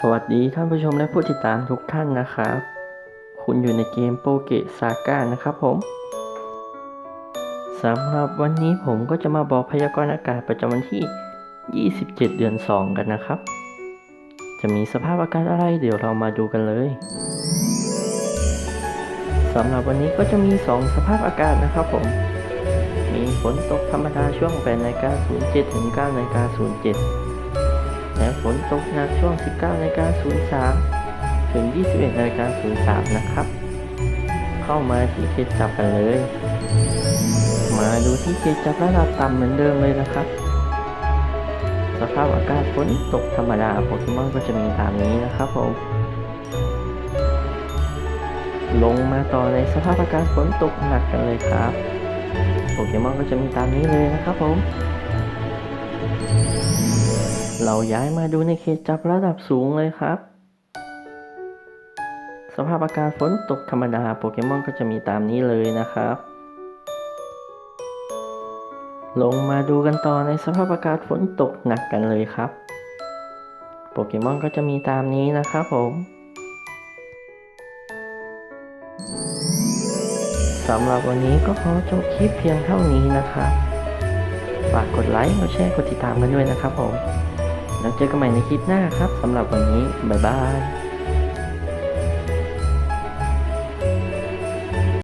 สวัสดีท่านผู้ชมและผู้ติดตามทุกท่านนะครับ คุณอยู่ในเกมโปเกซาก้านะครับผมสำหรับวันนี้ผมก็จะมาบอกพยากรณ์อากาศประจำวันที่ 27 เดือน 2 กันนะครับ จะมีสภาพอากาศอะไรเดี๋ยวเรามาดูกันเลยสำหรับวันนี้ก็จะมี 2 สภาพอากาศนะครับผม มีฝนตกธรรมดาช่วง8นาฬิกา07ถึง9นาฬิกา07 และฝนตกหนักช่วง 19นาฬิกา03 ถึง 21นาฬิกา03 นะครับ เข้ามาที่เขตจับกันเลย มาดูที่เขตจับระดับต่ำเหมือนเดิมเลยนะครับสภาพอากาศฝนตกธรรมดาโปเกมอนก็จะมีตามนี้นะครับผมลงมาต่อในสภาพอากาศฝนตกหนักกันเลยครับโปเกมอนก็จะมีตามนี้เลยนะครับผม เราย้ายมาดูในเขตจับระดับสูงเลยครับ สภาพอากาศฝนตกธรรมดาโปเกมอนก็จะมีตามนี้เลยนะครับ ลงมาดูกันต่อในสภาพอากาศฝนตกหนักกันเลยครับ โปเกมอนก็จะมีตามนี้นะครับผมสำหรับวันนี้ก็ขอจบคลิปเพียงเท่านี้นะครับ ฝากกดไลค์ กดแชร์ กดติดตามกันด้วยนะครับผม แล้วเจอกันใหม่ในคลิปหน้าครับสำหรับวันนี้ บ๊ายบาย